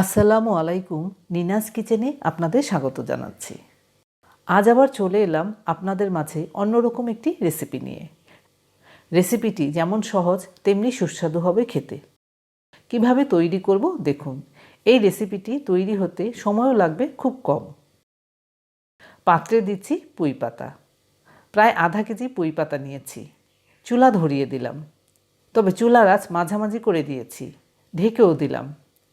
আসসালামু আলাইকুম, নিনাস কিচেনে আপনাদের স্বাগত জানাচ্ছি। আজ আবার চলে এলাম আপনাদের মাঝে অন্যরকম একটি রেসিপি নিয়ে। রেসিপিটি যেমন সহজ, তেমনি সুস্বাদু হবে খেতে। কীভাবে তৈরি করব দেখুন, এই রেসিপিটি তৈরি হতে সময়ও লাগবে খুব কম। পাত্রে দিচ্ছি পুঁই পাতা। প্রায় আধা কেজি পুঁই পাতা নিয়েছি। চুলা ধরিয়ে দিলাম। তবে চুলার আঁচ মাঝামাঝি করে দিয়েছি। ঢেকেও দিলাম।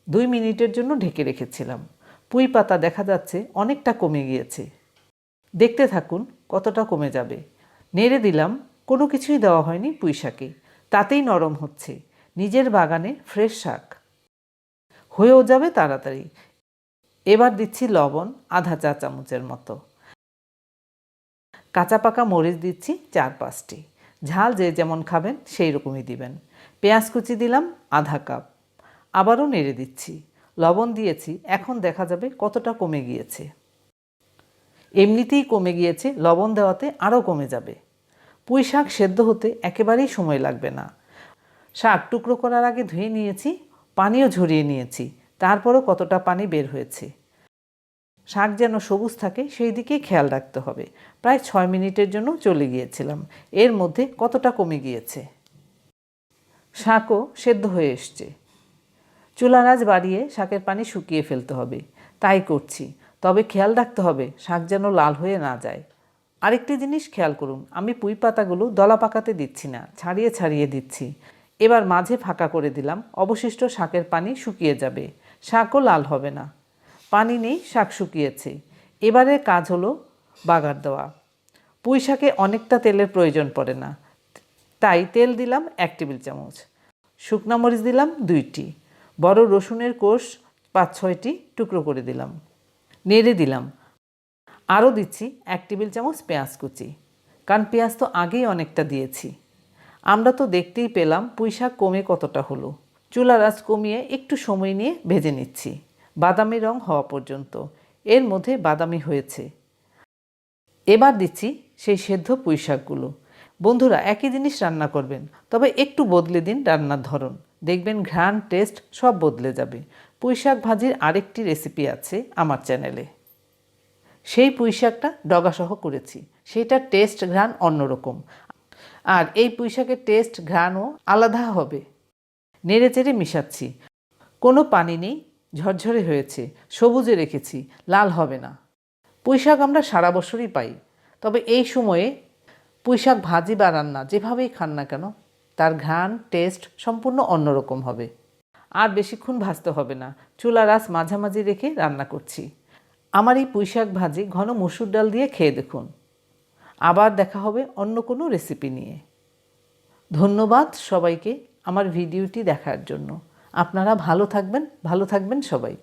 দুই মিনিটের জন্য ঢেকে রেখেছিলাম। পুঁই পাতা দেখা যাচ্ছে অনেকটা কমে গিয়েছে। দেখতে থাকুন কতটা কমে যাবে। নেড়ে দিলাম, কোনো কিছুই দেওয়া হয়নি পুঁই শাকে। তাতেই নরম হচ্ছে। নিজের বাগানে ফ্রেশ শাক। হয়েও যাবে তাড়াতাড়ি। এবার দিচ্ছি লবণ, আধা চা চামচের মতো। কাঁচা পাকা মরিচ দিচ্ছি চার পাঁচটি। ঝাল যে যেমন খাবেন সেই রকমই দিবেন। পেঁয়াজ কুচি দিলাম আধা কাপ। আবারও নেড়ে দিচ্ছি। লবণ দিয়েছি, এখন দেখা যাবে কতটা কমে গিয়েছে। এমনিতেই কমে গিয়েছে, লবণ দেওয়াতে আরও কমে যাবে। পুঁই শাক সেদ্ধ হতে একেবারেই সময় লাগবে না। শাক টুকরো করার আগে ধুয়ে নিয়েছি, পানিও ঝরিয়ে নিয়েছি, তারপরও কতটা পানি বের হয়েছে। শাক যেন সবুজ থাকে, সেই দিকেই খেয়াল রাখতে হবে। প্রায় ছয় মিনিটের জন্য চলে গিয়েছিলাম, এর মধ্যে কতটা কমে গিয়েছে? শাকও সেদ্ধ হয়ে এসছে। চুলার আঁচ বাড়িয়ে শাকের পানি শুকিয়ে ফেলতে হবে। তাই করছি। তবে খেয়াল রাখতে হবে, শাক যেন লাল হয়ে না যায়। আরেকটি জিনিস খেয়াল করুন, আমি পুঁই পাতাগুলো দলা পাকাতে দিচ্ছি না, ছাড়িয়ে ছাড়িয়ে দিচ্ছি। এবার মাঝে ফাঁকা করে দিলাম, অবশিষ্ট শাকের পানি শুকিয়ে যাবে। শাকও লাল হবে না। পানি নেই, শাক শুকিয়েছে। এবারে কাজ হলো বাগার দেওয়া। পুঁই শাকে অনেকটা তেলের প্রয়োজন পড়ে না। তাই তেল দিলাম এক টেবিল চামচ। শুকনা মরিচ দিলাম দুইটি। বড় রসুনের কোষ পাঁচ, ছয়টি টুকরো করে দিলাম। নেড়ে দিলাম। আরও দিচ্ছি এক টেবিল চামচ পেঁয়াজ কুচি, কারণ পেঁয়াজ তো আগেই অনেকটা দিয়েছি। আমরা তো দেখতেই পেলাম পুঁই শাক কমে কতটা হলো। চুলার আঁচ কমিয়ে একটু সময় নিয়ে ভেজে নিচ্ছি। বাদামি রং হওয়া পর্যন্ত। এর মধ্যে বাদামি হয়েছে। এবার দিচ্ছি সেই সেদ্ধ পুঁই শাকগুলো। বন্ধুরা, একই জিনিস রান্না করবেন, তবে একটু বদলে দিন রান্নার ধরন। দেখবেন ঘ্রাণ টেস্ট সব বদলে যাবে। পুঁইশাক ভাজির আরেকটি রেসিপি আছে আমার চ্যানেলে সেই পুঁইশাকটা ডগাসহ করেছি। সেইটার টেস্ট ঘ্রাণ অন্যরকম। আর এই পুঁইশাকের টেস্ট ঘ্রাণও আলাদা হবে। নেড়ে চেড়ে মিশাচ্ছি। কোনো পানি নেই, ঝরঝরে হয়েছে, সবুজে রেখেছি, লাল হবে না। পুঁইশাক আমরা সারা বছরই পাই। তবে এই সময়ে পুঁইশাক ভাজি বা রান্না যেভাবেই খান না কেন তার ঘ্রাণ, টেস্ট সম্পূর্ণ অন্যরকম হবে। আর বেশিক্ষণ ভাজতে হবে না। চুলার আঁচ মাঝামাঝি রেখে রান্না করছি। আমার এই পুঁই শাক ভাজি ঘন মসুর ডাল দিয়ে খেয়ে দেখুন। আবার দেখা হবে অন্য কোনো রেসিপি নিয়ে। ধন্যবাদ সবাইকে আমার ভিডিওটি দেখার জন্য। আপনারা ভালো থাকবেন ভালো থাকবেন সবাই।